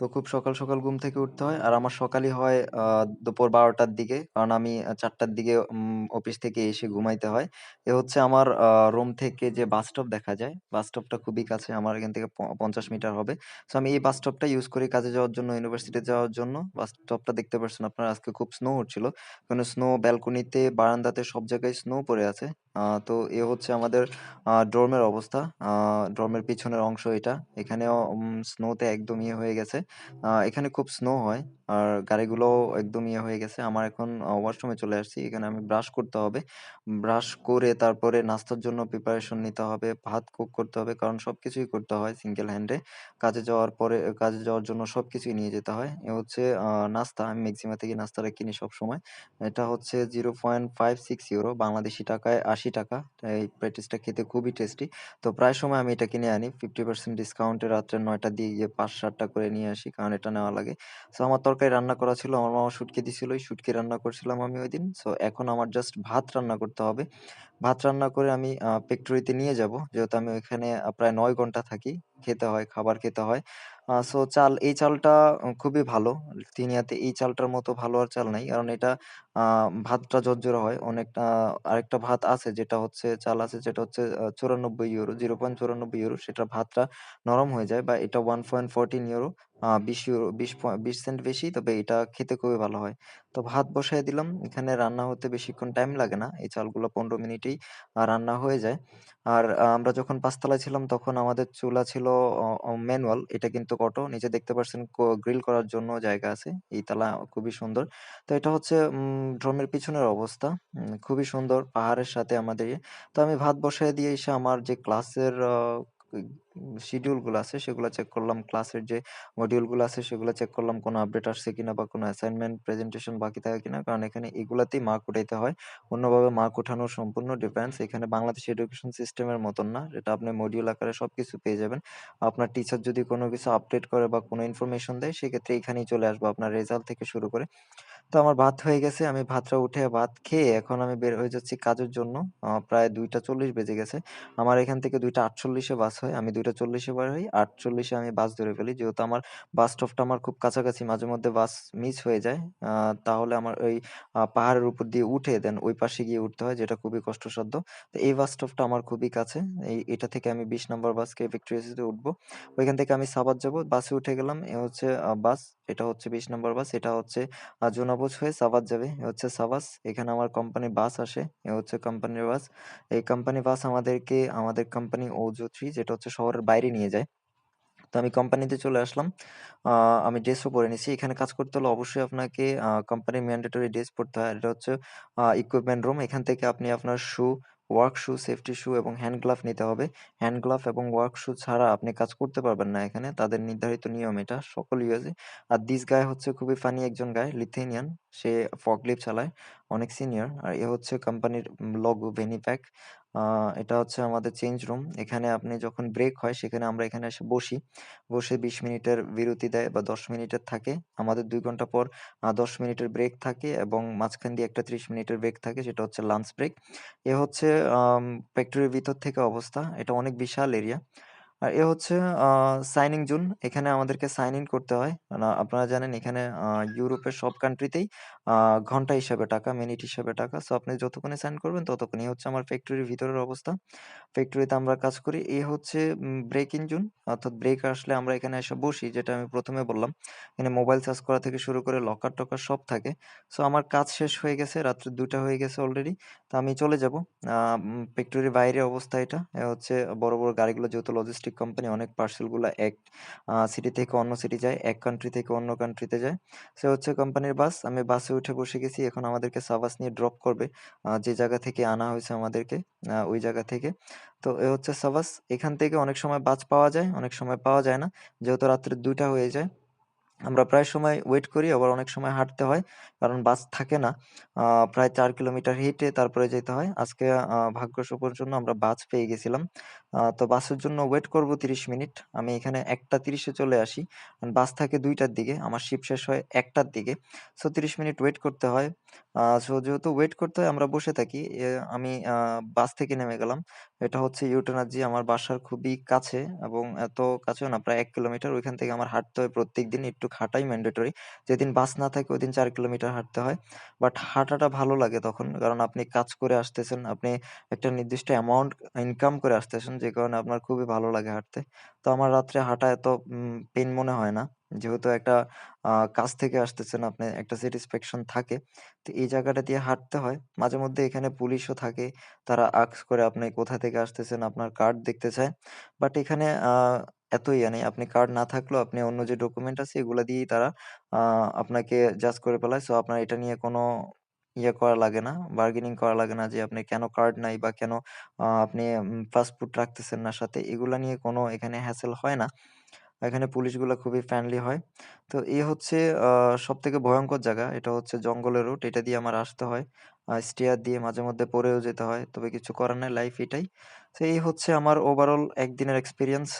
তো খুব সকাল, সকাল ঘুম থেকে উঠতে হয়। আর আমার সকালই হয় দুপুর ১২ঃ০০ র দিকে। কারণ আমি আ ৪ঃ০০ র দিকে উম অফিস থেকে এসে ঘুমাইতে হয়। এ হচ্ছে আমার রুম থেকে যে বাস স্টপ দেখা যায়, বাস স্টপটা খুবই কাছে। আমার এখান থেকে প ৫০ মিটার হবে। সো আমি এই বাস স্টপটা ইউজ করি কাজে যাওয়ার জন্য, ইউনিভার্সিটি যাওয়ার জন্য। বাস স্টপটা দেখতে পারছেন আপনারা আজকে খুব স্নো হচ্ছিল। মানে স্নো ব্যালকনিতে, বারান্দাতে সব জায়গায় স্নো পড়ে আছে। তো এ হচ্ছে আমাদের ডর্মের অবস্থা। ডর্মের পিছনের অংশ এটা। এখানেও স্নোতে একদম ইয়ে হয়ে গেছে। এখানে খুব স্নো হয়। আর গাড়িগুলোও একদম ইয়ে হয়ে গেছে। আমার এখন ওয়াশরুমে চলে আসছি। এখানে আমি ব্রাশ করতে হবে। ব্রাশ করে তারপরে নাস্তার জন্য প্রিপারেশন নিতে হবে। ভাত কুক করতে হবে। কারণ সবকিছুই করতে হয় সিঙ্গেল হ্যান্ডে। কাজে যাওয়ার পরে কাজে যাওয়ার জন্য সবকিছুই নিয়ে যেতে হয়। এ হচ্ছে নাস্তা। আমি মেক্সিমা থেকে নাস্তাটা কিনি সবসময়। এটা হচ্ছে 0.56 ইউরো বাংলাদেশি টাকায় ৳৮০ এই প্যাটিসটা খেতে খুবই টেস্টি। তো প্রায় সময় আমি এটা কিনে আনি। 50% ডিসকাউন্টে রাত্রে ৯ঃ০০ র দিকে গিয়ে ৫-৭ টা করে নিয়ে আসি। কারণ এটা নেওয়া লাগে। সো আমার তরকারি রান্না করা ছিল। আমার মামা শুটকি দিছিল। ওই শুটকি রান্না করছিলাম আমি ঐদিন। সো এখন আমার জাস্ট ভাত রান্না করতে হবে। ভাত রান্না করে আমি ফ্যাক্টরিতে নিয়ে যাব। যেহেতু আমি ওইখানে প্রায় নয় ঘণ্টা থাকি। খেতে হয়, খাবার খেতে হয়। সো চাল এই চালটা খুবই ভালো। তিনিয়াতে এই চালটার মতো ভালো আর চাল নাই। কারণ এটা ভাতটা ঝরঝরে হয়। অনেকটা আরেকটা ভাত আছে যেটা হচ্ছে চাল আছে যেটা হচ্ছে ৯৪ ইউরো, 0.94 ইউরো সেটা ভাতটা নরম হয়ে যায় বা এটা 1.14 ইউরো ২০ ইউরো ২০ প ২০ সেন্ট বেশি। তবে এটা খেতে খুবই ভালো হয়। তো ভাত বসায় দিলাম। এখানে রান্না হতে বেশিক্ষণ টাইম লাগে না। এই চালগুলো ১৫ মিনিটেই রান্না হয়ে যায়। আর আমরা যখন পাঁচতলায় ছিলাম, তখন আমাদের চুলা ছিল ম্যানুয়াল। এটা কিন্তু অটো। নিচে দেখতে পারছেন, ক, গ্রিল করার জন্য জায়গা আছে। ইতালা খুবই সুন্দর। তো এটা হচ্ছে ড্রমের পিছনের অবস্থা। খুবই সুন্দর পাহাড়ের সাথে আমাদের ইয়ে। তো আমি ভাত বসায় দিয়ে এসে আমার যে ক্লাসের আ শিডিউলগুলো আছে সেগুলো চেক করলাম। ক্লাসের যে মডিউলগুলো আছে সেগুলো চেক করলাম কোনো আপডেট আসছে কিনা বা কোনো অ্যাসাইনমেন্ট, প্রেজেন্টেশন বাকি থাকে কিনা। কারণ এখানে এগুলাতেই মার্ক উঠাইতে হয়। অন্যভাবে মার্ক উঠানো সম্পূর্ণ ডিফারেন্স। এখানে বাংলাদেশ এডুকেশন সিস্টেমের মতন না। এটা আপনি মডিউল আকারে সবকিছু পেয়ে যাবেন। আপনার টিচার যদি কোনো কিছু আপডেট করে বা কোনো ইনফরমেশন দেয় সেক্ষেত্রে এখানেই চলে আসব আপনার রেজাল্ট থেকে শুরু করে। তো আমার ভাত হয়ে গেছে। আমি ভাতটা উঠে ভাত খেয়ে এখন আমি বের হয়ে যাচ্ছি কাজের জন্য। প্রায় ২ঃ৪০ বেজে গেছে। আমার এখান থেকে ২ঃ৪৮ এ বাস হয়। আমি ২ঃ৪০ এ বের হই। ৮ঃ৪০ এ আমি বাস ধরে ফেলি। যেহেতু আমার বাস স্টপটা আমার খুব কাছাকাছি। মাঝেমধ্যে বাস মিস হয়ে যায়। তাহলে আমার ওই পাহাড়ের উপর দিয়ে উঠে দেন ওই পাশে গিয়ে উঠতে হয়, যেটা খুবই কষ্টসাধ্য। তো এই বাস স্টপটা আমার খুবই কাছে। এই এটা থেকে আমি ২০ নাম্বার বাসকে ভিক্টোরিয়া সিটিতে উঠবো। ওইখান থেকে আমি সাভার যাব। বাসে উঠে গেলাম। এ হচ্ছে বাস। এটা হচ্ছে ২০ নম্বর বাস। এটা হচ্ছে, আ জুনাপুজ হয়ে সাভার যাবে। এ হচ্ছে সাভাস। এখানে আমার কোম্পানির বাস আসে। এ হচ্ছে কোম্পানির বাস। এই কোম্পানি বাস আমাদেরকে আমাদের কোম্পানি ওজো থ্রি যেটা হচ্ছে শহরের বাইরে নিয়ে যায়। তো আমি কোম্পানিতে চলে আসলাম। আমি ড্রেসও পরে নিছি। এখানে কাজ করতে হলে অবশ্যই আপনাকে কোম্পানির ম্যান্ডেটরি ড্রেস পরতে হয়। এটা হচ্ছে ইকুইপমেন্ট রুম। এখান থেকে আপনি আপনার শু, ওয়ার্ক শু, সেফটি শু এবং হ্যান্ড গ্লাভ নিতে হবে। হ্যান্ড গ্লাভ এবং ওয়ার্ক শু ছাড়া আপনি কাজ করতে পারবেন না এখানে। তাদের নির্ধারিত নিয়ম এটা সকল ইউএসএ। আর দিস গায়ে হচ্ছে খুবই ফানি একজন গায়ে লিথেনিয়ান সে ফর্কলিফট চালায়। অনেক সিনিয়র। আর এ হচ্ছে কোম্পানির লগো ভেনি ভেনিপ্যাক। এটা হচ্ছে আমাদের চেঞ্জ রুম। এখানে আপনি যখন ব্রেক হয়, সেখানে আমরা এখানে এসে বসি। বসে ২০ মিনিটের বিরতি দেয় বা ১০ মিনিটের থাকে। আমাদের দুই ঘণ্টা পর দশ ১০ মিনিটের ব্রেক থাকে এবং মাঝখান দিয়ে একটা ৩০ মিনিটের ব্রেক থাকে, সেটা হচ্ছে লাঞ্চ ব্রেক। এ হচ্ছে ফ্যাক্টরির ভিতর থেকে অবস্থা। এটা অনেক বিশাল এরিয়া। আর এ হচ্ছে সাইনিং জোন। এখানে আমাদেরকে সাইন ইন করতে হয়। না আপনারা জানেন এখানে ইউরোপের সব কান্ট্রিতেই আ ঘণ্টা হিসাবে টাকা, মিনিট হিসাবে টাকা। সো আপনি যতক্ষণে সাইন করবেন ততক্ষণ। এই হচ্ছে আমার ফ্যাক্টরির ভিতরের অবস্থা। ফ্যাক্টরিতে আমরা কাজ করি। এ হচ্ছে উম ইন জোন। অর্থাৎ ব্রেক আসলে আমরা এখানে এসে বসি যেটা আমি ১ম এ বললাম। এখানে মোবাইল চার্জ করা থেকে শুরু করে লকার-টকার সব থাকে। সো আমার কাজ শেষ হয়ে গেছে। রাত্রে ২টা হয়ে গেছে অলরেডি। তো আমি চলে যাব। ফ্যাক্টরির বাইরে অবস্থা এটা। এ হচ্ছে বড়, বড় গাড়িগুলো যেহেতু লজিস্টিক কোম্পানি অনেক পার্সেলগুলো এক সিটি থেকে অন্য সিটি যায়, এক কান্ট্রি থেকে অন্য কান্ট্রিতে যায়। সে হচ্ছে কোম্পানির বাস। আমি বাসে উঠে বসে গেছি। এখন আমাদেরকে সাবাস নিয়ে ড্রপ করবে। যে জায়গা থেকে আনা হয়েছে আমাদেরকে ওই জায়গা থেকে। তো এ হচ্ছে সাবাস। এখান থেকে অনেক সময় বাস পাওয়া যায়, অনেক সময় পাওয়া যায় না। যেহেতু রাত্রে দুটা হয়ে যায়। আমরা প্রায় সময় ওয়েট করি, আবার অনেক সময় হাঁটতে হয়। কারণ বাস থাকে না। প্রায় চার কিলোমিটার হেঁটে তারপরে যেতে হয়। আজকে ভাগ্য সফর জন্য আমরা বাস পেয়ে গেছিলাম। তো বাসের জন্য ওয়েট করব ৩০ মিনিট। আমি এখানে একটা তিরিশে চলে আসি। বাস থাকে দুইটার দিকে। আমার শিপ শেষ হয় একটার দিকে। সো ৩০ মিনিট ওয়েট করতে হয়। আ সো যেহেতু ওয়েট করতে হয়, আমরা বসে থাকি। আমি, আ বাস থেকে নেমে গেলাম। এটা হচ্ছে ইউটেনাজি, আমার বাসার খুবই কাছে এবং এত কাছেও না, প্রায় ১ কিলোমিটার। ওইখান থেকে আমার হাঁটতে হয় প্রত্যেকদিন। একটু হাঁটাই ম্যান্ডেটরি। যেদিন বাস না থাকে, ওইদিন ৪ কিলোমিটার হাঁটতে হয়। বাট হাঁটাটা ভালো লাগে তখন। কারণ আপনি কাজ করে আসতেছেন। আপনি একটা নির্দিষ্ট অ্যামাউন্ট ইনকাম করে আসতেছেন। যে কারণে আপনার খুবই ভালো লাগে হাঁটতে। তো আমার রাত্রে হাঁটা এত পেইন মনে হয় না। যেহেতু একটা কাজ থেকে আসতেছেন আপনি একটা স্যাটিসফ্যাকশন থাকে। তো এই জায়গাটা দিয়ে হাঁটতে হয়। মাঝেমধ্যে এখানে পুলিশও থাকে। তারা আস্ক করে আপনি কোথা থেকে আসতেছেন, আপনার কার্ড দেখতে চায়। বাট এখানে এত ইয়ে নেই। আপনি কার্ড না থাকলেও আপনি অন্য যে ডকুমেন্ট আছে এগুলা দিয়েই তারা আপনাকে জাজ করে ফেলায়। সো আপনার এটা নিয়ে কোনো ইয়ে করা লাগে না, বার্গেনিং করা লাগে না যে আপনি কেন কার্ড নাই বা কেন আপনি উম পাসপোর্ট রাখতেছেন না সাথে। এগুলা নিয়ে কোনো এখানে হ্যাসেল হয় না। এখানে পুলিশগুলা খুবই ফ্রেন্ডলি হয়। তো এই হচ্ছে আ সবথেকে ভয়ংকর জায়গা। এটা হচ্ছে জঙ্গলের রুট। এটা দিয়ে আমার আসতে হয়। স্টেয়ার দিয়ে মাঝেমধ্যে পড়েও যেতে হয়। তবে কিছু করার নাই লাইফ এটাই। তো এই হচ্ছে আমার ওভারঅল একদিনের এক্সপেরিয়েন্স।